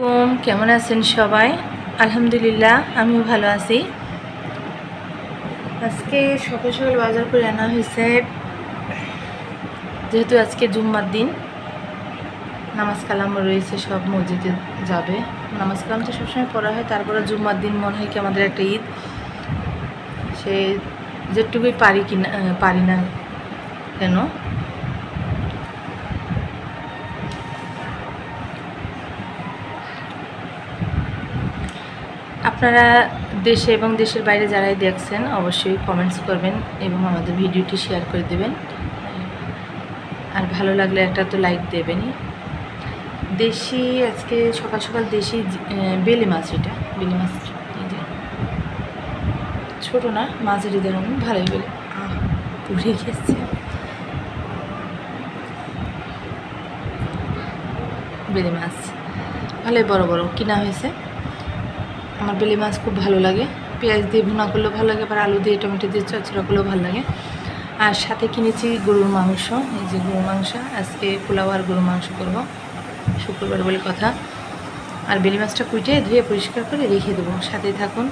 কুম কেমন আছেন সবাই? আলহামদুলিল্লাহ, আমিও ভালো আছি। আজকে সকাল সকাল বাজার করে আনা হয়েছে, যেহেতু আজকে জুম্মার দিন, নামাজ কালাম রয়েছে, সব মসজিদে যাবে। নামাজ কালাম তো সবসময় পড়া হয়, তারপরে জুম্মার দিন মনে হয় কি আমাদের একটা ঈদ। সে যেটুকুই পারি কিনা পারি না কেন আপনারা দেশে এবং দেশের বাইরে যারাই দেখছেন, অবশ্যই কমেন্টস করবেন এবং আমাদের ভিডিওটি শেয়ার করে দেবেন। আর ভালো লাগলে একটা তো লাইক দেবেনই। দেশি, আজকে সকাল সকাল দেশি বেলে মাছ এটা, বেলে মাছ। ছোটো না মাঝারি দেখুন ভালোই বেলে। পুড়ে গেছে। বেলে মাছ। ভালোই বড় বড়, কিনা হয়েছে। আমার বেলে মাছ খুব ভালো লাগে। পেঁয়াজ দিয়ে ভুনা করলেও ভালো লাগে, আবার আলু দিয়ে টমেটো দিয়ে চচ্চড়া করলেও ভালো লাগে। আর সাথে কিনেছি গরুর মাংস, এই যে গরুর মাংস। আজকে পোলাও আর গরুর মাংস করব, শুক্রবার বলে কথা। আর বেলে মাছটা কুইটে ধুয়ে পরিষ্কার করে রেখে দেবো। সাথেই থাকুন।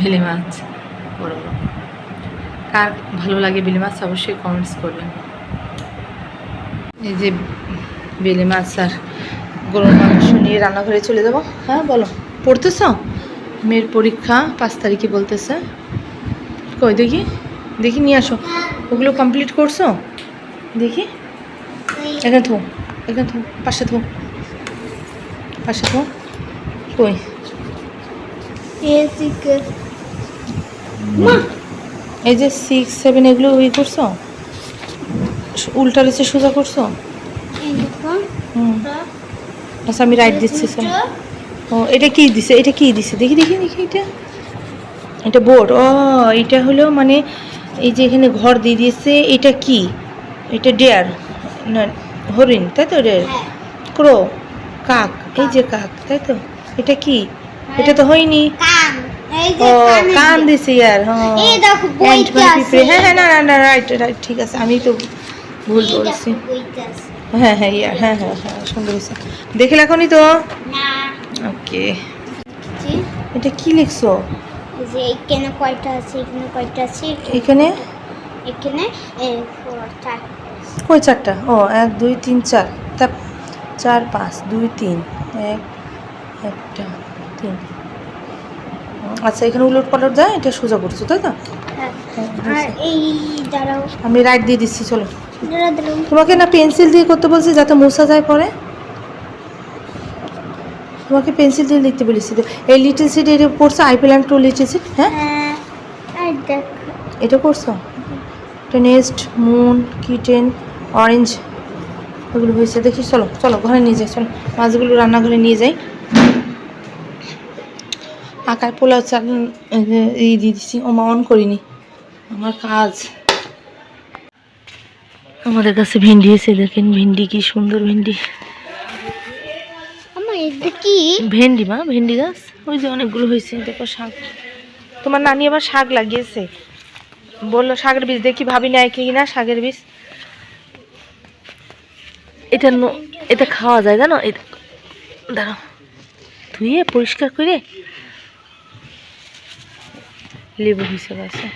ভেলে মাছ, বড় বড়। কার ভালো লাগে বেলে মাছ, অবশ্যই কমেন্টস করবেন। এই যে বেলে মাছ আর গরুর মাংস নিয়ে রান্নাঘরে চলে যাব। হ্যাঁ বলো। পড়তেছ? মেয়ের পরীক্ষা পাঁচ তারিখে বলতেছে। কই, দেখি? দেখি নিয়ে আসো। ওগুলো কমপ্লিট করছ? দেখি। এখানে থো এখানে থো, পাশে থো। পাশে থো। কই? এই যে সিক্স সেভেন এগুলো ওই করছ? উল্টা রয়েছে সোজা করছ? হুম। আচ্ছা আমি রাইট দিচ্ছি স্যার ও এটা কি দিছে? এটা কি দিছে? দেখি দেখি দেখি এটা। এটা বোর্ড ও এটা হলো মানে এই যে এখানে ঘর দিয়ে দিয়েছে এটা কি? এটা ডেয়ার না হরিণ তাই তো ডেয়ার ক্রো কাক এই যে কাক তাই তো? এটা কি? এটা তো হয়নি। ও কান দিছে ইয়ার হ্যাঁ। হ্যাঁ না না না রাইট রাইট ঠিক আছে আমি তো ভুল বলছি। হ্যাঁ হ্যাঁ ইয়ার হ্যাঁ হ্যাঁ হ্যাঁ সুন্দর হয়েছে। দেখে এখনই তো? ওকে। এটা কি লিখছো? যে এখানে কয়টা আছে এখানে কয়টা আছে এখানে এখানে। কই চারটা? ও এক দুই তিন চার। তা চার পাঁচ দুই তিন। এক একটা তিন। আচ্ছা এখানে উলট পালট যায়? এটা সোজা করছ তাই তো? হ্যাঁ। আমি রাইট দিয়ে দিচ্ছি চলো। তোমাকে না পেন্সিল দিয়ে করতে বলছি যাতে মোছা যায় পরে? তোমাকে পেন্সিল দিয়ে লিখতে বলেছি। এই লিটল সিট এটা পড়ছো I plan to little seat হ্যাঁ? হ্যাঁ এটা করছ? এটা নেক্সট মুন কিটেন অরেঞ্জ এগুলো হয়েছে। দেখি চলো চলো ঘরে নিয়ে যাই চলো। মাছগুলো রান্নাঘরে নিয়ে যাই। আকার পোলাও চাল এই দিয়ে দিচ্ছি ও মা অন করিনি। আমার কাজ। আমাদের কাছে ভেন্ডি এসে দেখেন ভেন্ডি কি সুন্দর ভেন্ডি। কি? ভেন্ডি মা ভেন্ডি গাছ। ওই যে অনেকগুলো হয়েছে দেখো শাক। তোমার নানি আবার শাক লাগিয়েছে। বলল শাকের বীজ দেখি ভাবি নেয় কি না শাকের বীজ? এটা ন- এটা খাওয়া যায় জানো? এটা দাঁড়াও। ধুয়ে পরিষ্কার করে লেবু হিসেবে আছে।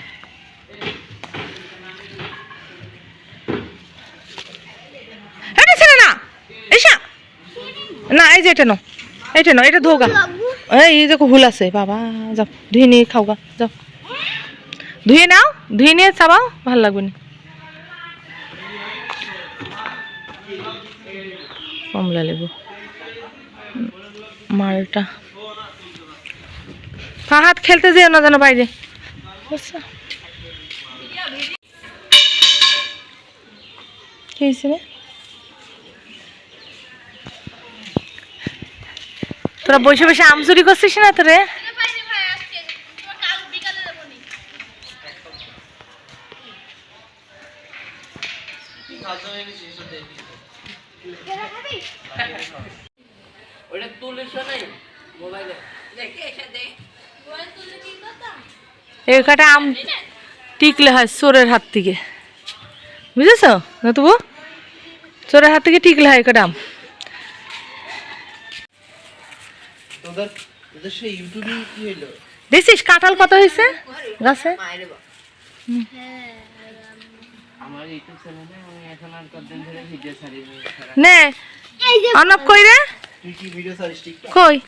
না। এই যে এটা নো এটা নো এটা ধোগা এই দেখো ভুল আছে। বাবা, যাও, ধুয়ে নিয়ে খাও গা। যাও। ধুয়ে নাও, ধুয়ে নিয়ে চাবাও, ভালো লাগবে না। কমলা লেবু। মালটা। হাত খেলতে যেও না যেন বাইরে? কি রে? তোরা বসে বসে আম চুরি করছিস না তোরে? ওটা তুলিস নাই মোবাইলে এই কাটা আম টিকলে হয় চোরের হাত থেকে। বুঝেছ না তবু চোরের হাত থেকে টিকলে হয় কাটা আম। তোদের তোদের সেই ইউটিউবে কি হইল? দেখছিস কাঁঠাল কত হয়েছে গাছে? নে অনব কই রে? তুই কি ভিডিও ছাড়িস টিকটক? কই?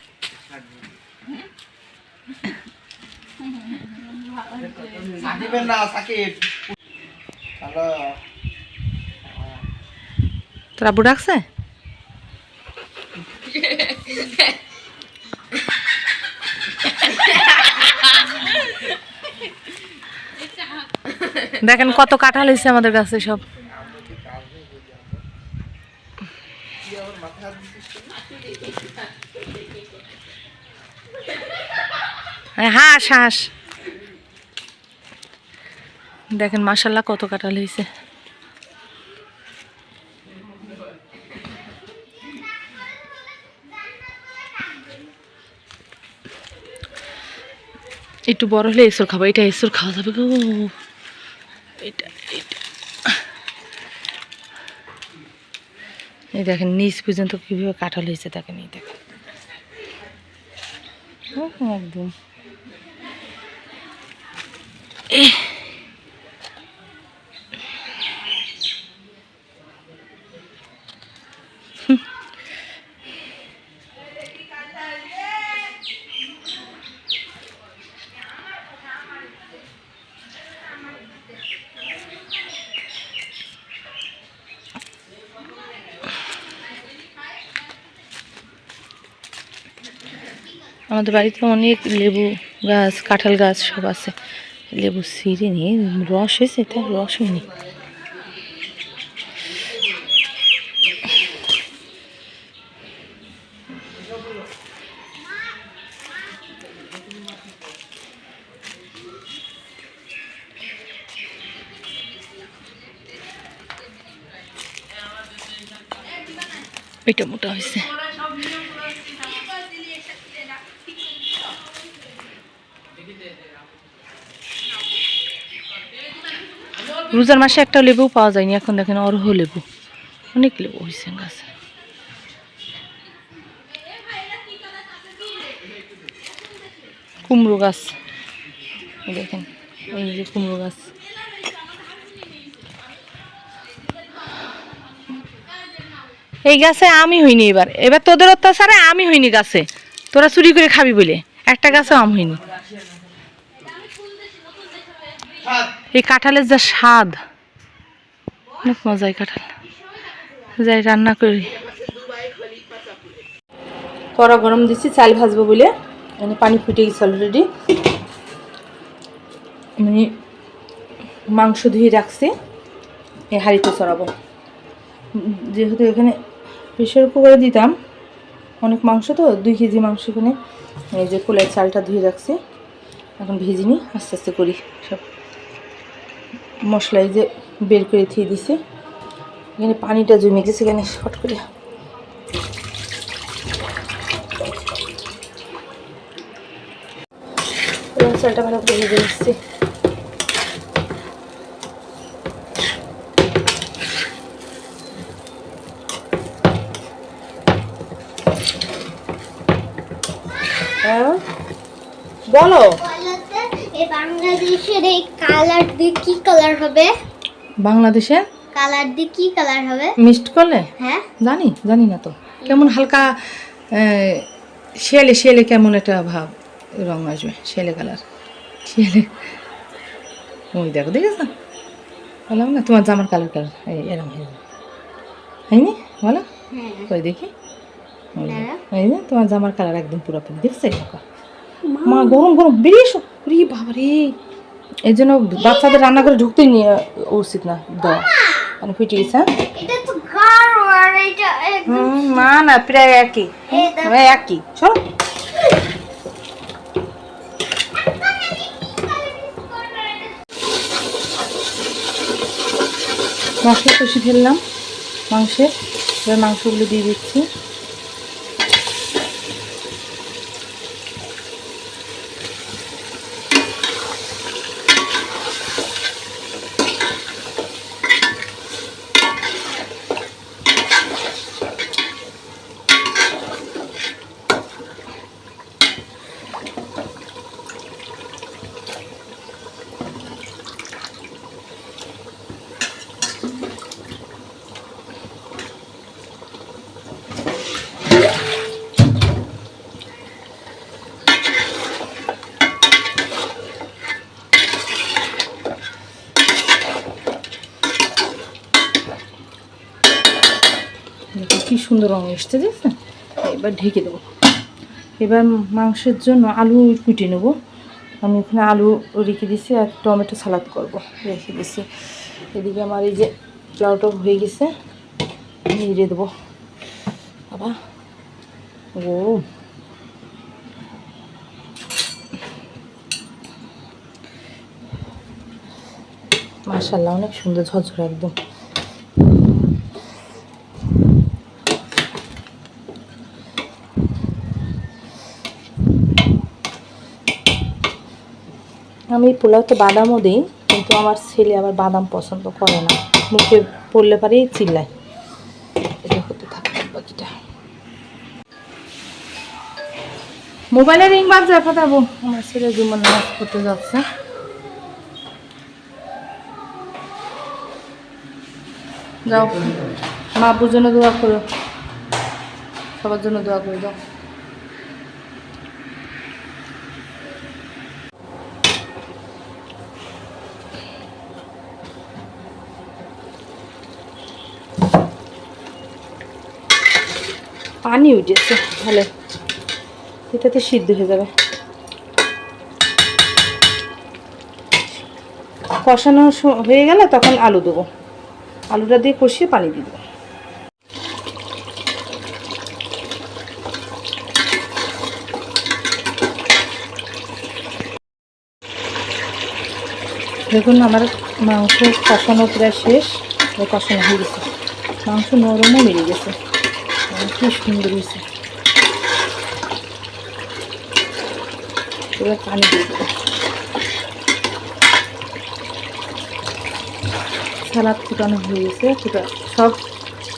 সাকিবের না সাকিব। হ্যালো ডাকছে? দেখেন কত কাঁঠাল হয়েছে আমাদের কাছে সব। হাঁস হাঁস। দেখেন মাসাল্লাহ কত কাঁঠাল হয়েছে একটু বড় হলে এসর খাব, এটা এসর খাওয়া যাবে গো। এটা এই দেখেন, নিচ পর্যন্ত কীভাবে কাঁঠাল হয়েছে দেখেন, এই দেখেন। একদম। আমাদের বাড়িতে অনেক লেবু গাছ, কাঁঠাল গাছ সব আছে। লেবু সিঁড়ে নিয়ে রস হয়েছে, এটা রস হয়নি। এটা মোটা হয়েছে। রোজার মাসে একটা লেবু পাওয়া যায়নি, এখন দেখেন অরহ লেবু। অনেক লেবু হয়েছে গাছে কুমড়ো গাছ। দেখেন, এই যে কুমড়ো গাছ। এই গাছে আমি হইনি এবার। এবার তোদের অত্যাচারে আমি হইনি গাছে। তোরা চুরি করে খাবি বলে। একটা গাছেও আম হইনি। এই কাঁঠালের যা স্বাদ। অনেক মজাই কাঁঠাল। যাই রান্না করি। কড়া গরম দিচ্ছি চাল ভাজবো বলে। মানে পানি ফুটে গেছে অলরেডি মানে মাংস ধুয়ে রাখছি। এই হাঁড়িতে চড়াবো। যেহেতু এখানে প্রেশার কুকারে দিতাম, অনেক মাংস তো, দুই কেজি মাংস এখানে। এই যে কোলের চালটা ধুয়ে রাখছি। এখন ভেজিনি আস্তে আস্তে করি সব। মশলা যে বের করে থিয়ে দিছি। এখানে পানিটা জমে গেছে এখানে শর্ট করে। চালটা ভালো করে ভেজে নিচ্ছি। হ্যাঁ? বলো। এই বাংলাদেশের এই কালার দিয়ে কি কালার হবে? বাংলাদেশে? কালার দিয়ে কি কালার হবে? মিক্সড করলে? হ্যাঁ। জানি জানি না তো। কেমন হালকা শেলে শেলে কেমন একটা ভাব রং আসবে শেলে কালার। শেলে ওই দেখো দেখেছ? বললাম না তোমার জামার কালার কালার এই এরম হয়নি? বলো। হ্যাঁ। কই দেখি? ওই না। এই তোমার জামার কালার একদম পুরোপুরি দেখছে? দেখো। মা গরম গরম বেরিয়ে এসো। রে বাবা রে এই জন্য বাচ্চাদের রান্না করে ঢুকতে নিয়ে উচিত না দেওয়া। মানে ফিটে গেছে হ্যাঁ? এটা তো গাঢ় আর এটা একদম হুম, না না প্রায় একই। একই। চলো। মশলা কষি ফেললাম। মাংসের এবার মাংসগুলো দিয়ে দিচ্ছি কি সুন্দর রঙ এসছে, দেখছেন? এবার ঢেকে দেবো। এবার মাংসের জন্য আলু কুটে নেব। আমি এখানে আলু রেখে দিছি আর টমেটো সালাদ করব। রেখে দিছি এদিকে আমার এই যে লাউটা হয়ে গেছে, নিড়ে দেবো। আবার ও। মাশাল্লাহ অনেক সুন্দর ঝরঝরে একদম। আমি পোলাওতে বাদামও দিই, কিন্তু আমার ছেলে আবার বাদাম পছন্দ করে না। মুখে পড়লে পারেই চিল্লায়। এটা হতে থাকবে বাকিটা। মোবাইলে রিং বাজছে, ফাটাবো। আমার ছেলে জুমন নামাজ করতে যাচ্ছে। যাও। মা আব্বুর জন্য দোয়া করো। সবার জন্য দোয়া করে যাও। পানি উঠেছে। ভালো। এটাতে সিদ্ধ হয়ে যাবে। কষানো হয়ে গেলে তখন আলু দেবো। আলুটা দিয়ে কষিয়ে পানি দিয়ে দেবো। দেখুন, আমার মাংস কষানো প্রায় শেষ। কষানো হয়ে গেছে। মাংস নরমও মেরে গেছে। কি সুন্দর হয়েছে এবার পানি সালাদ ফুটানো হয়ে গেছে সব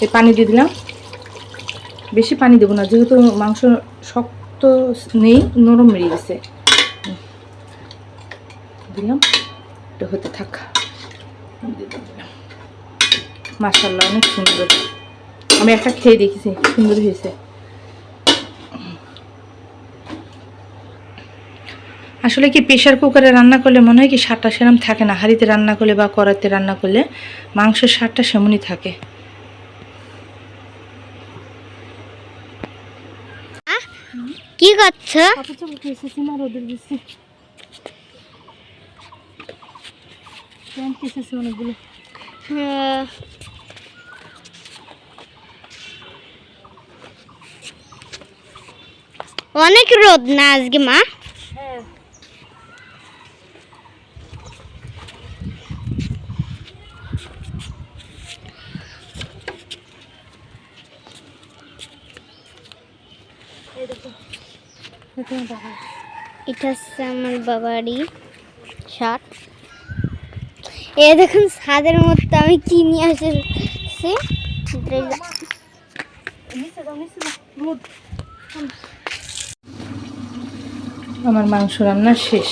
এই পানি দিয়ে দিলাম বেশি পানি দেবো না যেহেতু মাংস শক্ত নেই নরম মেরে গেছে দিলাম হতে থাক মাসাল্লাহ অনেক সুন্দর। আমি একটা খেয়ে দেখেছি সুন্দর হয়েছে। আসলে কি প্রেশার কুকারে রান্না করলে মনে হয় কি স্বাদটা সেরম থাকে না? হাঁড়িতে রান্না করলে বা কড়াইতে রান্না করলে মাংসের স্বাদটা সেমনই থাকে। কি করছ? অনেকগুলো। অনেক রোদ না আজকে মা? এটা হচ্ছে আমার বাবারই শার্ট। এ দেখুন ছাদের মধ্যে আমি কি নিয়ে এসেছি আমার মাংস রান্না শেষ।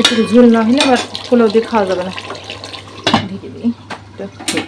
একটু ঝোল না হলে আবার পোলাও দিয়ে খাওয়া যাবে না। ঢেকে দিই।